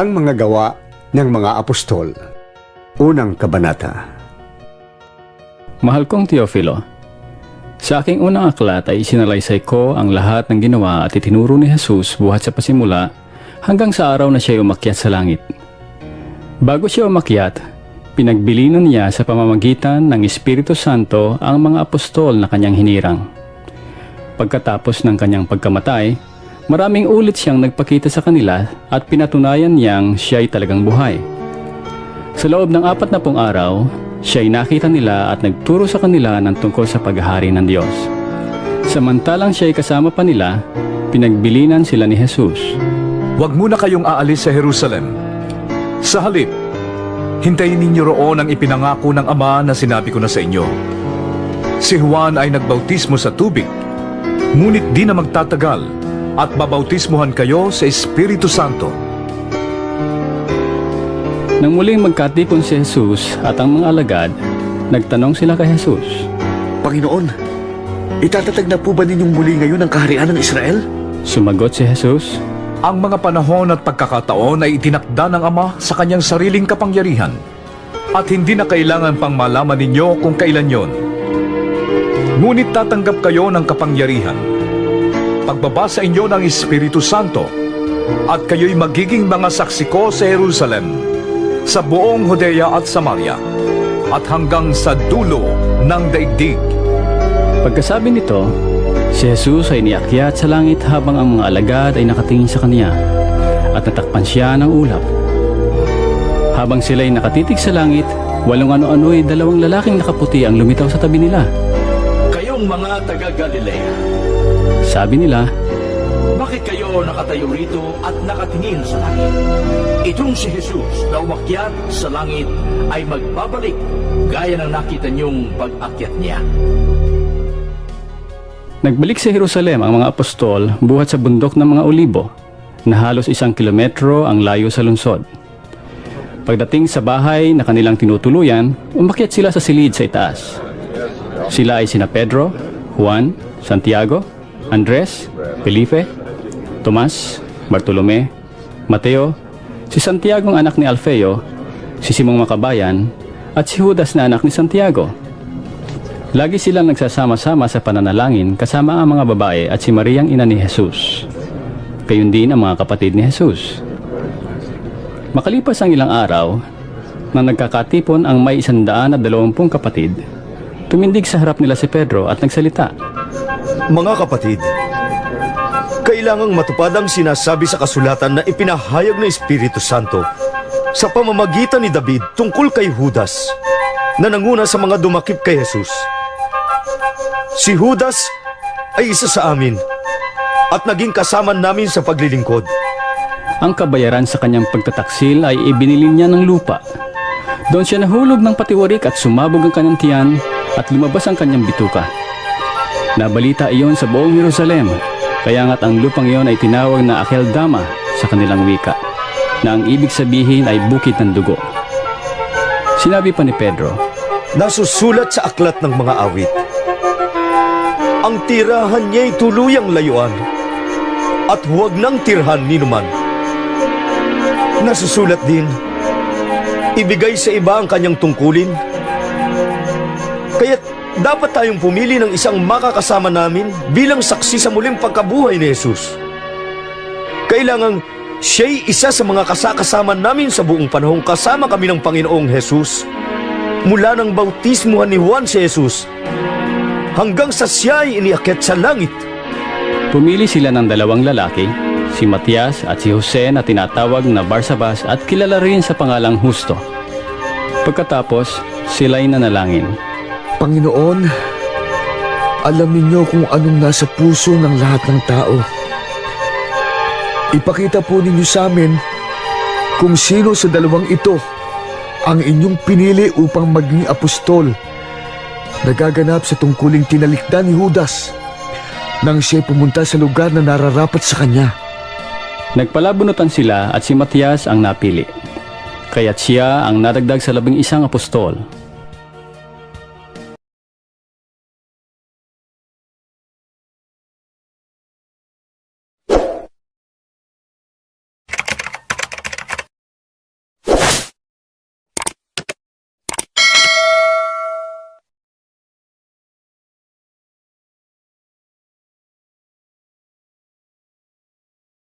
Ang mga gawa ng mga apostol. Unang kabanata. Mahal kong Teofilo, sa aking unang aklat ay isinalaysay ko ang lahat ng ginawa at itinuro ni Jesus buhat sa pasimula hanggang sa araw na siya umakyat sa langit. Bago siya umakyat, pinagbilinan niya sa pamamagitan ng Espiritu Santo ang mga apostol na kanyang hinirang. Pagkatapos ng kanyang pagkamatay, maraming ulit siyang nagpakita sa kanila at pinatunayan niyang siya ay talagang buhay. Sa loob ng apat na pong araw, siya ay nakita nila at nagturo sa kanila ng tungkol sa paghahari ng Diyos. Samantalang siya ay kasama pa nila, pinagbilinan sila ni Jesus. Huwag muna kayong aalis sa Jerusalem. Sa halip, hintayin ninyo roon ang ipinangako ng Ama na sinabi ko na sa inyo. Si Juan ay nagbautismo sa tubig, ngunit di na magtatagal at babautismuhan kayo sa Espiritu Santo. Nang muling magkatipon si Jesus at ang mga alagad, nagtanong sila kay Jesus. Panginoon, itatatag na po ba ninyong muli ngayon ang kaharian ng Israel? Sumagot si Jesus, Ang mga panahon at pagkakataon ay itinakda ng Ama sa kanyang sariling kapangyarihan at hindi na kailangan pang malaman ninyo kung kailan yon. Ngunit tatanggap kayo ng kapangyarihan. Pagbabasa inyo ng Espiritu Santo at kayo'y magiging mga saksi ko sa Jerusalem, sa buong Judea at Samaria, at hanggang sa dulo ng daigdig. Pagkasabi nito, si Jesus ay niakyat sa langit habang ang mga alagad ay nakatingin sa kanya at natakpan siya ng ulap. Habang sila ay nakatitig sa langit, walong ano-ano'y dalawang lalaking nakaputi ang lumitaw sa tabi nila. Kayong mga taga-Galilea, Sabi nila, bakit kayo nakatayo rito at nakatingin sa langit? Itong si Jesus na umakyat sa langit ay magbabalik gaya ng nakita niyong pag-akyat niya. Nagbalik sa Jerusalem ang mga apostol buhat sa bundok ng mga olibo na halos isang kilometro ang layo sa lungsod. Pagdating sa bahay na kanilang tinutuluyan, umakyat sila sa silid sa itaas. Sila ay sina Pedro, Juan, Santiago, Andres, Felipe, Tomas, Bartolome, Mateo, si Santiago ang anak ni Alfeo, si Simong Makabayan, at si Judas na anak ni Santiago. Lagi silang nagsasama-sama sa pananalangin kasama ang mga babae at si Mariang ina ni Jesus. Gayun din ang mga kapatid ni Jesus. Makalipas ang ilang araw, na nagkakatipon ang may isandaan at dalawampung kapatid, tumindig sa harap nila si Pedro at nagsalita. Mga kapatid, kailangang matupad ang sinasabi sa kasulatan na ipinahayag ng Espiritu Santo sa pamamagitan ni David tungkol kay Judas na nanguna sa mga dumakip kay Jesus. Si Judas ay isa sa amin at naging kasama namin sa paglilingkod. Ang kabayaran sa kanyang pagtataksil ay ibinili niya ng lupa. Doon siya nahulog ng patiwarik at sumabog ang kanyang tiyan at lumabas ang kanyang bituka. Nabalita iyon sa buong Jerusalem, kaya nga't ang lupang iyon ay tinawag na Akeldama sa kanilang wika, na ang ibig sabihin ay bukid ng dugo. Sinabi pa ni Pedro, Nasusulat sa aklat ng mga awit. Ang tirahan niya'y tuluyang layuan at huwag nang tirhan ni numan. Nasusulat din, ibigay sa iba ang kanyang tungkulin. Kaya't dapat tayong pumili ng isang makakasama namin bilang saksi sa muling pagkabuhay ni Jesus. Kailangang siya'y isa sa mga kasakasama namin sa buong panahong kasama kami ng Panginoong Jesus mula ng bautismuhan ni Juan si Jesus hanggang sa siya ay iniakyat sa langit. Pumili sila ng dalawang lalaki, si Matias at si Jose na tinatawag na Barsabas at kilala rin sa pangalang Husto. Pagkatapos, sila'y nanalangin. Panginoon, alam ninyo kung anong nasa puso ng lahat ng tao. Ipakita po ninyo sa amin kung sino sa dalawang ito ang inyong pinili upang maging apostol. Nagaganap sa tungkuling tinalikdan ni Judas nang siya pumunta sa lugar na nararapat sa kanya. Nagpalabunutan sila at si Matias ang napili. Kaya't siya ang nadagdag sa labing isang apostol